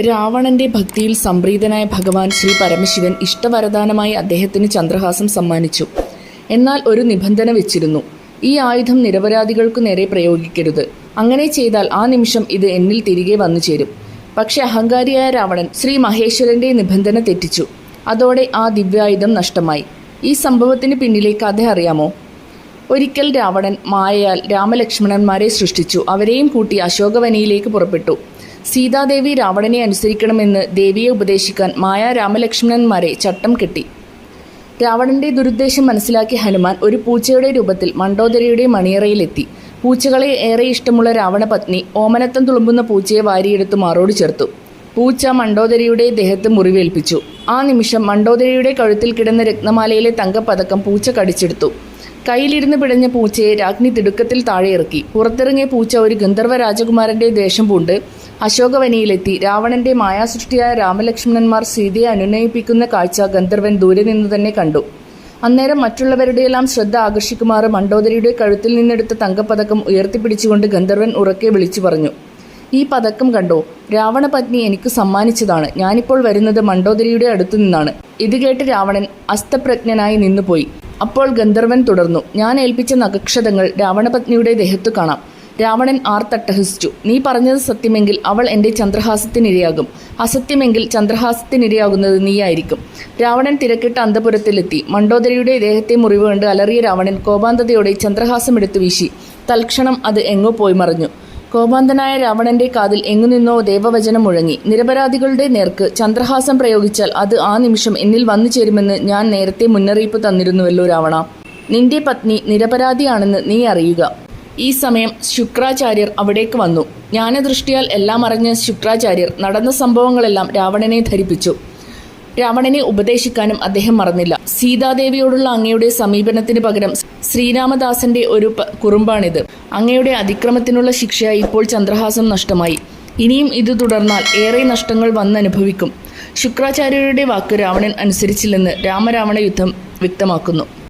രാവണന്റെ ഭക്തിയിൽ സംപ്രീതനായ ഭഗവാൻ ശ്രീ പരമശിവൻ ഇഷ്ടവരദാനമായി അദ്ദേഹത്തിന് ചന്ദ്രഹാസം സമ്മാനിച്ചു. എന്നാൽ ഒരു നിബന്ധന വെച്ചിരുന്നു. ഈ ആയുധം നിരപരാധികൾക്കു നേരെ പ്രയോഗിക്കരുത്. അങ്ങനെ ചെയ്താൽ ആ നിമിഷം ഇത് എന്നിൽ തിരികെ വന്നു ചേരും. പക്ഷെ അഹങ്കാരിയായ രാവണൻ ശ്രീ മഹേശ്വരന്റെ നിബന്ധന തെറ്റിച്ചു. അതോടെ ആ ദിവ്യായുധം നഷ്ടമായി. ഈ സംഭവത്തിന് പിന്നിലെ കഥ അറിയാമോ? ഒരിക്കൽ രാവണൻ മായയാൽ രാമലക്ഷ്മണന്മാരെ സൃഷ്ടിച്ചു. അവരെയും കൂട്ടി അശോകവനിയിലേക്ക് പുറപ്പെട്ടു. സീതാദേവി രാവണനെ അനുസരിക്കണമെന്ന് ദേവിയെ ഉപദേശിക്കാൻ മായ രാമലക്ഷ്മണന്മാരെ ചട്ടം കെട്ടി. രാവണന്റെ ദുരുദ്ദേശം മനസ്സിലാക്കിയ ഹനുമാൻ ഒരു പൂച്ചയുടെ രൂപത്തിൽ മണ്ടോദരിയുടെ മണിയറയിലെത്തി. പൂച്ചകളെ ഏറെ ഇഷ്ടമുള്ള രാവണപത്നി ഓമനത്തം തുളുമ്പുന്ന പൂച്ചയെ വാരിയെടുത്ത് മാറോട് ചേർത്തു. പൂച്ച മണ്ടോദരിയുടെ ദേഹത്ത് മുറിവേൽപ്പിച്ചു. ആ നിമിഷം മണ്ടോദരിയുടെ കഴുത്തിൽ കിടന്ന രത്നമാലയിലെ തങ്കപ്പതക്കം പൂച്ച കടിച്ചെടുത്തു. കയ്യിലിരുന്ന് പിടഞ്ഞ പൂച്ചയെ രാജ്ഞി തിടുക്കത്തിൽ താഴെ ഇറക്കി. പുറത്തിറങ്ങിയ പൂച്ച ഒരു ഗന്ധർവ രാജകുമാരന്റെ ദേഷം പൂണ്ട്. അശോകവനിയിലെത്തി. രാവണന്റെ മായാസൃഷ്ടിയായ രാമലക്ഷ്മണന്മാർ സീതയെ അനുനയിപ്പിക്കുന്ന കാഴ്ച ഗന്ധർവൻ ദൂരെ നിന്ന് തന്നെ കണ്ടു. അന്നേരം മറ്റുള്ളവരുടെയെല്ലാം ശ്രദ്ധ ആകർഷിക്കുമാറ് മണ്ഡോദരിയുടെ കഴുത്തിൽ നിന്നെടുത്ത തങ്കപ്പതക്കം ഉയർത്തിപ്പിടിച്ചുകൊണ്ട് ഗന്ധർവൻ ഉറക്കെ വിളിച്ചു പറഞ്ഞു ഈ പതക്കം കണ്ടോ? രാവണപത്നി എനിക്ക് സമ്മാനിച്ചതാണ്. ഞാനിപ്പോൾ വരുന്നത് മണ്ഡോദരിയുടെ അടുത്തു നിന്നാണ് ഇത് കേട്ട് രാവണൻ അസ്തപ്രജ്ഞനായി നിന്നുപോയി. അപ്പോൾ ഗന്ധർവൻ തുടർന്നു ഞാൻ ഏൽപ്പിച്ച നഗക്ഷതങ്ങൾ രാവണപത്നിയുടെ ദേഹത്തു കാണാം. രാവണൻ ആർത്തട്ടഹസിച്ചു. നീ പറഞ്ഞത് സത്യമെങ്കിൽ അവൾ എന്റെ ചന്ദ്രഹാസത്തിനിരയാകും. അസത്യമെങ്കിൽ ചന്ദ്രഹാസത്തിനിരയാകുന്നത് നീയായിരിക്കും. രാവണൻ തിരക്കിട്ട അന്തപുരത്തിലെത്തി. മണ്ടോദരിയുടെ ദേഹത്തെ മുറിവ് കണ്ട് അലറിയ രാവണൻ കോപാന്തതയോടെ ചന്ദ്രഹാസം എടുത്തു വീശി. തൽക്ഷണം അത് എങ്ങോ പോയി മറഞ്ഞു. കോപാന്തനായ രാവണന്റെ കാതിൽ എങ്ങു നിന്നോ ദേവവചനം മുഴങ്ങി. നിരപരാധികളുടെ നേർക്ക് ചന്ദ്രഹാസം പ്രയോഗിച്ചാൽ അത് ആ നിമിഷം എന്നിൽ വന്നു ചേരുമെന്ന് ഞാൻ നേരത്തെ മുന്നറിയിപ്പ് തന്നിരുന്നുവല്ലോ രാവണ. നിന്റെ പത്നി നിരപരാധിയാണെന്ന് നീ അറിയുക. ഈ സമയം ശുക്രാചാര്യർ അവിടേക്ക് വന്നു. ജ്ഞാനദൃഷ്ടിയാൽ എല്ലാം അറിഞ്ഞ ശുക്രാചാര്യർ നടന്ന സംഭവങ്ങളെല്ലാം രാവണനെ ധരിപ്പിച്ചു. രാവണനെ ഉപദേശിക്കാനും അദ്ദേഹം മറന്നില്ല. സീതാദേവിയോടുള്ള അങ്ങയുടെ സമീപനത്തിന് പകരം ശ്രീരാമദാസന്റെ ഒരു കുറുമ്പാണിത്. അങ്ങയുടെ അതിക്രമത്തിനുള്ള ശിക്ഷ ഇപ്പോൾ ചന്ദ്രഹാസം നഷ്ടമായി. ഇനിയും ഇത് തുടർന്നാൽ ഏറെ നഷ്ടങ്ങൾ വന്നനുഭവിക്കും. ശുക്രാചാര്യരുടെ വാക്ക് രാവണൻ അനുസരിച്ചില്ലെന്ന് രാമരാവണ യുദ്ധം വ്യക്തമാക്കുന്നു.